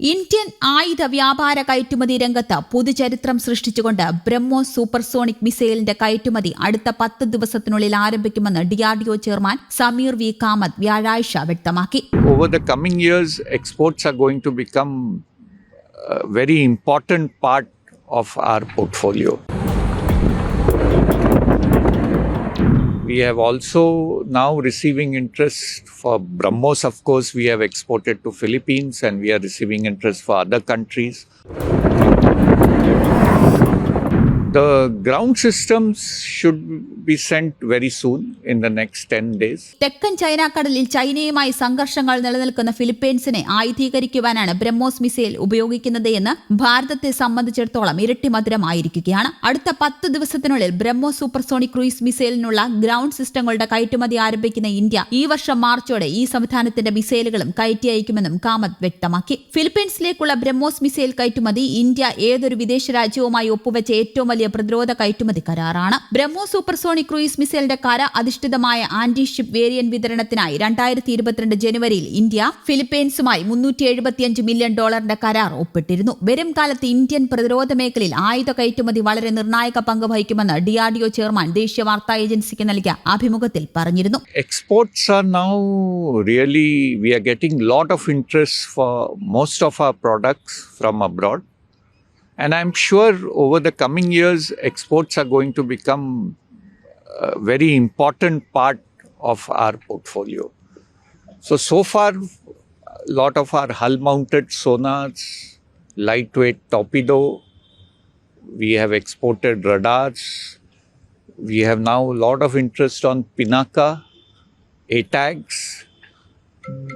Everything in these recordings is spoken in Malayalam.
ഇന്ത്യൻ ആയുധ വ്യാപാര കയറ്റുമതി രംഗത്ത് പുതുചരിത്രം സൃഷ്ടിച്ചുകൊണ്ട് ബ്രഹ്മോ സൂപ്പർസോണിക് മിസൈലിന്റെ കയറ്റുമതി അടുത്ത പത്ത് ദിവസത്തിനുള്ളിൽ ആരംഭിക്കുമെന്ന് DRDO chairman Sameer V Kamath വ്യാഴാഴ്ച വ്യക്തമാക്കി. Over the coming exports are to become very become part of important portfolio We have also now receiving interest for BrahMos, of course, we have exported to Philippines and we are receiving interest for other countries. തെക്കൻ ചൈനാക്കടലിൽ ചൈനയുമായി സംഘർഷങ്ങൾ നിലനിൽക്കുന്ന ഫിലിപ്പീൻസിനെ ആയുധീകരിക്കുവാനാണ് ബ്രഹ്മോസ് മിസൈൽ ഉപയോഗിക്കുന്നത് എന്ന് ഭാരതത്തെ സംബന്ധിച്ചിടത്തോളം ഇരട്ടി മധുരമായിരിക്കുകയാണ്. അടുത്ത പത്ത് ദിവസത്തിനുള്ളിൽ ബ്രഹ്മോസ് സൂപ്പർസോണിക് ക്രൂയിസ് മിസൈലിനുള്ള ഗ്രൗണ്ട് സിസ്റ്റങ്ങളുടെ കയറ്റുമതി ആരംഭിക്കുന്ന ഇന്ത്യ ഈ വർഷം മാർച്ചോടെ ഈ സംവിധാനത്തിന്റെ മിസൈലുകളും കയറ്റി അയക്കുമെന്നും കാമത്ത് വ്യക്തമാക്കി. ഫിലിപ്പീൻസിലേക്കുള്ള ബ്രഹ്മോസ് മിസൈൽ കയറ്റുമതി ഇന്ത്യ ഏതൊരു വിദേശ രാജ്യവുമായി ഒപ്പുവെച്ച ഏറ്റവും വലിയ പ്രതിരോധ കയറ്റുമതി കരാറാണ്. ബ്രഹ്മോ സൂപ്പർസോണിക് ക്രൂയിസ് മിസൈലിന്റെ കര അധിഷ്ഠിതമായ ആന്റി ഷിപ്പ് വേരിയന്റ് വിതരണത്തിനായി രണ്ടായിരത്തി ഇരുപത്തിരണ്ട് ജനുവരിയിൽ ഇന്ത്യ ഫിലിപ്പീൻസുമായി മുന്നൂറ്റി എഴുപത്തിയഞ്ച് മില്യൺ ഡോളറിന്റെ കരാർ ഒപ്പിട്ടിരുന്നു. വരും കാലത്ത് ഇന്ത്യൻ പ്രതിരോധ മേഖലയിൽ ആയുധ കയറ്റുമതി വളരെ നിർണായക പങ്ക് വഹിക്കുമെന്ന് ഡിആർഡിഒ ചെയർമാൻ ദേശീയ വാർത്താ ഏജൻസിക്ക് നൽകിയ അഭിമുഖത്തിൽ പറഞ്ഞിരുന്നു. Exports are now really we are getting lot of interest for most of our products from abroad. And i'm sure over the coming years exports are going to become a very important part of our portfolio so so far a lot of our hull mounted sonars lightweight torpedo we have exported radars we have now a lot of interest on Pinaka, ATAGs.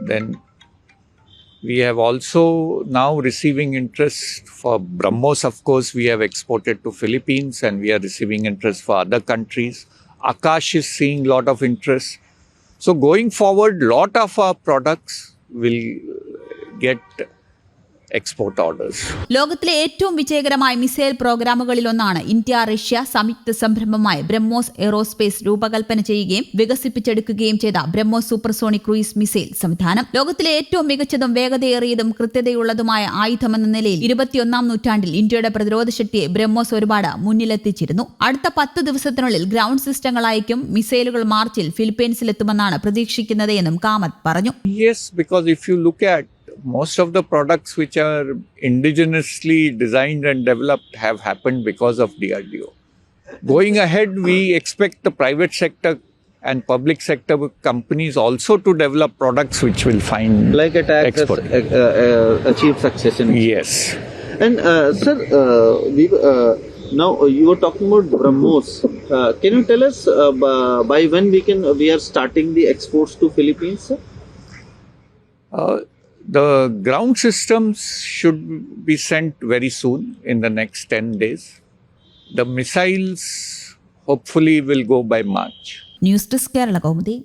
Then we have also now receiving interest for BrahMos, of course, we have exported to Philippines and we are receiving interest for other countries. Akash is seeing lot of interest. So going forward, lot of our products will get export orders ലോകത്തിലെ ഏറ്റവും വിജയകരമായ മിസൈൽ പ്രോഗ്രാമുകളിൽ ഒന്നാണ് ഇന്ത്യ റഷ്യ സംയുക്ത സംരംഭമായ ബ്രഹ്മോസ് എയ്റോസ്പേസ് രൂപകൽപ്പന ചെയ്യുകയും വികസിപ്പിച്ചെടുക്കുകയും ചെയ്ത ബ്രഹ്മോസ് സൂപ്പർസോണിക് ക്രൂയിസ് മിസൈൽ സംവിധാനം. ലോകത്തിലെ ഏറ്റവും മികച്ചതും വേഗതയേറിയതും കൃത്യതയുള്ളതുമായ ആയുധമെന്ന നിലയിൽ ഇരുപത്തിയൊന്നാം നൂറ്റാണ്ടിൽ ഇന്ത്യയുടെ പ്രതിരോധ ശക്തിയെ ബ്രഹ്മോസ് ഒരുപാട് മുന്നിലെത്തിച്ചിരുന്നു. അടുത്ത പത്ത് ദിവസത്തിനുള്ളിൽ ഗ്രൗണ്ട് സിസ്റ്റങ്ങളായിരിക്കും മിസൈലുകൾ മാർച്ചിൽ ഫിലിപ്പീൻസിലെത്തുമെന്നാണ് പ്രതീക്ഷിക്കുന്നത് എന്നും കാമത്ത് പറഞ്ഞു. Yes because if you look at most of the products which are indigenously designed and developed have happened because of DRDO. Going ahead, we expect the private sector and public sector companies also to develop products which will find like has export. uh, uh, achieved success in Yes. and uh, sir uh, we uh, now uh, you were talking about brahmos uh, can you tell us uh, by when we can we are starting the exports to philippines sir? Uh, the ground systems should be sent very soon in the next 10 days. The missiles hopefully will go by March. News desk Kerala Kaumudi